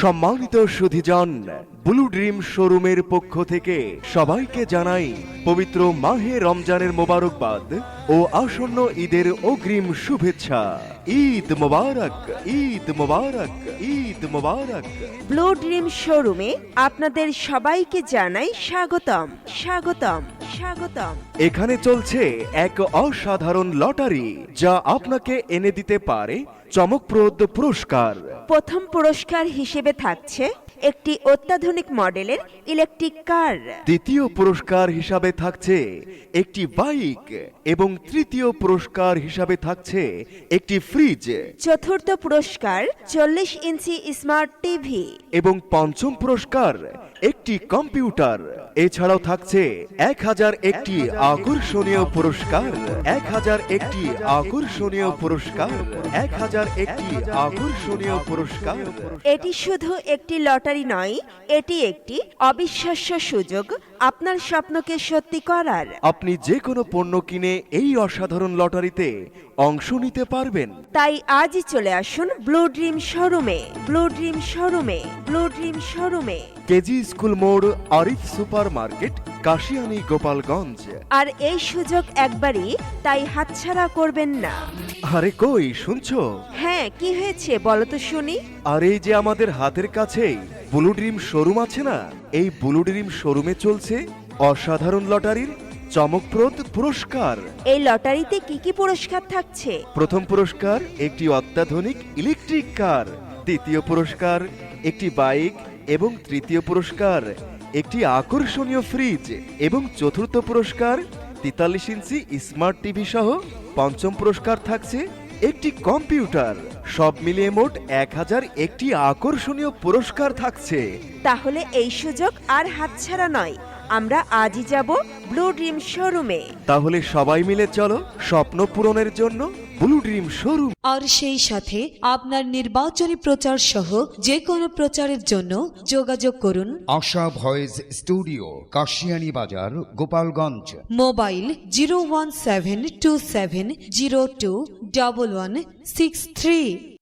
সম্মানিত সুধীজন blue dream শোরুমের পক্ষ থেকে সবাইকে জানাই পবিত্র মাহে রমজানের মোবারকবাদ ও আসন্ন ঈদের অগ্রিম শুভেচ্ছা। ঈদ মোবারক ঈদ মোবারক ঈদ মোবারক। ব্লু ড্রিম শোরুমে আপনাদের সবাইকে জানাই স্বাগতম স্বাগতম স্বাগতম। এখানে চলছে এক অসাধারণ লটারি যা আপনাকে এনে দিতে পারে চমকপ্রদ পুরস্কার। প্রথম পুরস্কার হিসেবে থাকছে একটি অত্যাধুনিক মডেলের ইলেকট্রিক কার। দ্বিতীয় পুরস্কার হিসাবে থাকছে একটি বাইক এবং তৃতীয় পুরস্কার হিসাবে থাকছে একটি ফ্রিজ। চতুর্থ পুরস্কার চল্লিশ ইঞ্চি স্মার্ট টিভি। এবং পঞ্চম পুরস্কার একটি কম্পিউটার। এছাড়াও থাকছে এক হাজার একটি আকর্ষণীয় পুরস্কার। এক হাজার একটি আকর্ষণীয় পুরস্কার। এক হাজার একটি আকর্ষণীয় পুরস্কার। এটি শুধু একটি লটারি নয় এটি একটি অবিশ্বাস্য সুযোগ আপনার স্বপ্নকে সত্যি করার। আপনি যে কোনো পণ্য কিনে এই অসাধারণ লটারিতে অংশ নিতে পারবেন। তাই আজই চলে আসুন ব্লু ড্রিম শোরুমে। ব্লু ড্রিম শোরুমে ব্লু ড্রিম শোরুমে। কেজি স্কুল মোড় আরিফ সুপার মার্কেট কাশিয়ানি গোপালগঞ্জ। আর এই সুযোগ একবারই তাই হাতছাড়া করবেন না। আরে কই শুনছো? হ্যাঁ কি হয়েছে বলো তো শুনি। আর এই যে আমাদের হাতের কাছেই ব্লু ড্রিম শোরুম আছে না এই ব্লু ড্রিম শোরুমে চলছে অসাধারণ লটারির চমকপ্রদ পুরস্কার। এই লটারিতে কি কি পুরস্কার থাকছে? প্রথম পুরস্কার একটি অত্যাধুনিক ইলেকট্রিক কার দ্বিতীয় পুরস্কার একটি বাইক এবং তৃতীয় পুরস্কার, একটি আকর্ষণীয় ফ্রিজ এবং চতুর্থ পুরস্কার, তেতাল্লিশ ইঞ্চি স্মার্ট টিভি সহ পঞ্চম পুরস্কার থাকছে একটি কম্পিউটার। সব মিলিয়ে মোট এক হাজার একটি আকর্ষণীয় পুরস্কার থাকছে। তাহলে এই সুযোগ আর হাতছাড়া নয়। আমরা আজই যাব ব্লু ড্রিম শোরুমে। তাহলে সবাই মিলে চলো স্বপ্ন পূরণের জন্য ব্লু ড্রিম শোরুম। আর সেই সাথে আপনার নির্বাচনী প্রচার সহ যে কোনো প্রচারের জন্য যোগাযোগ করুন। আশা ভয়েস স্টুডিও কাশিয়ানি বাজার Gopalganj. Mobile zero one seven two seven zero two double one six three.